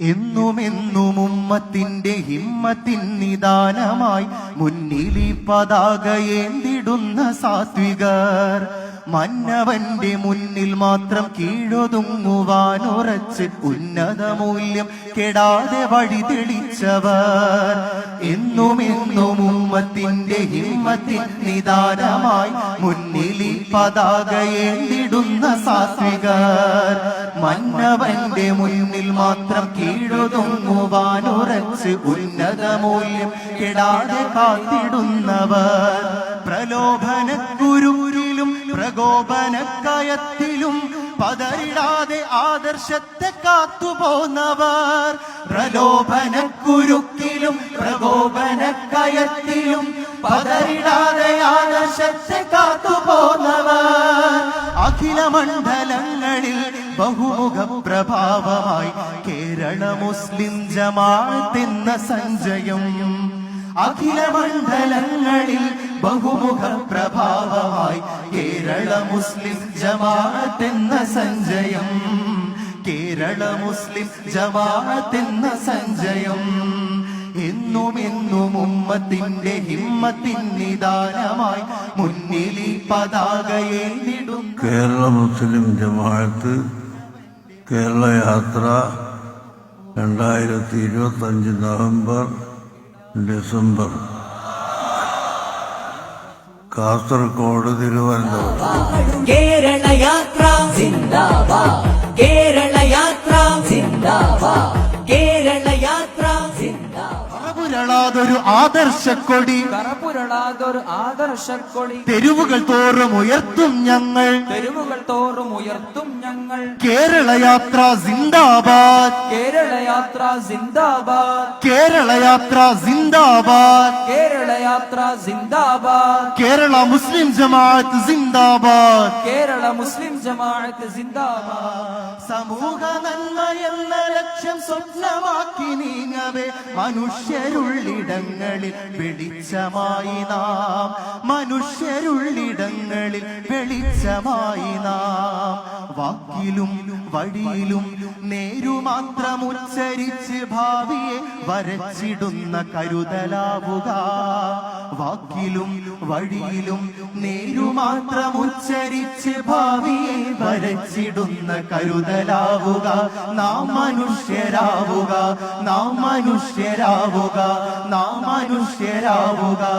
എന്നുമെന്നും ഉമ്മത്തിന്റെ ഹിമ്മത്തിൻ നിദാനമായി മുന്നിലി ഈ പതാക ഏന്തിടുന്ന സാത്വികർ. മന്നവന്റെ മുന്നിൽ മാത്രം കീഴൊതുങ്ങുവാൻ ഉറച്ച് ഉന്നത മൂല്യം കെടാതെ വഴി തെളിച്ചവർ. എന്നുമെന്നും ഉമ്മത്തിന്റെ ഹിമ്മത്തിൻ നിദാനമായി മുന്നിലി ഈ പതാക ഏന്തിടുന്ന സാത്വികർ. മന്നവന്റെ മുന്നിൽ മാത്രം കീഴൊതുങ്ങുവാൻ ഉറച്ച് ഉന്നത മൂല്യം കെടാതെ കാത്തിടുന്നവർ. പ്രലോഭനക്കുരുരിലും പ്രകോപനക്കയത്തിലും പതറിടാതെ ആദർശത്തെ കാത്തുപോന്നവർ. പ്രലോഭനക്കുരുക്കിലും പ്രകോപനക്കയത്തിലും പതറിടാതെ ആദർശത്തെ കാത്തുപോന്നവർ. അഖില മണ്ഡലങ്ങളിൽ ബഹുമുഖ പ്രഭാവമായി കേരള മുസ്ലിം ജമാഅത്ത് എന്ന സഞ്ജയം അഖില മണ്ഡലങ്ങളിൽ ബഹുമുഖ പ്രഭാവമായി കേരള മുസ്ലിം ജമാഅത്ത് എന്ന സഞ്ജയം കേരള മുസ്ലിം ജമാത്തിന്ന സഞ്ജയം എന്നും എന്നും ഉമ്മത്തിന്റെ ഹിമ്മത്തിൻ നിദാനമായി മുന്നിൽ പതാകയെ കേരള മുസ്ലിം ജമാഅത്ത് കേരള യാത്ര രണ്ടായിരത്തി ഇരുപത്തഞ്ച് നവംബർ ഡിസംബർ. കാസർഗോഡ് തിരുവനന്തപുരം. കേരള യാത്ര സിന്ദാബാദ് പുരളാതൊരു ആദർശക്കൊടി. കറപുരളാതൊരു ആദർശക്കൊടി. തെരുവുകൾ തോറും ഉയർത്തും ഞങ്ങൾ. തെരുവുകൾ തോറും ഉയർത്തും ഞങ്ങൾ. കേരള യാത്ര സിന്ദാബാദ്. കേരള യാത്ര സിന്ദാബാദ്. കേരള യാത്ര സിന്ദാബാദ്. കേരള യാത്ര സിന്ദാബാദ്. കേരള മുസ്ലിം ജമാഅത്ത് സിന്ദാബാദ്. കേരള മുസ്ലിം ജമാഅത്ത് സിന്ദാബാദ്. സമൂഹ നന്മ സ്വപ്നമാക്കി നീങ്ങവേ. മനുഷ്യരുള്ളിടങ്ങളിൽ വെളിച്ചമായി നാം. മനുഷ്യരുള്ളിടങ്ങളിൽ വെളിച്ചമായി നാം. വാക്കിലും വഴിയിലും നേരുമാത്രം ഉച്ചരിച്ച് ഭാവിയെ വരച്ചിടുന്ന കരുതലാവുക. വാക്കിലും വഴിയിലും നേരുമാത്രം ഉച്ചരിച്ച് ഭാവിയെ വരച്ചിടുന്ന കരുതലാവുക. നാം മനുഷ്യരാവുക. നാം മനുഷ്യരാവുക. നാം മനുഷ്യരാവുക.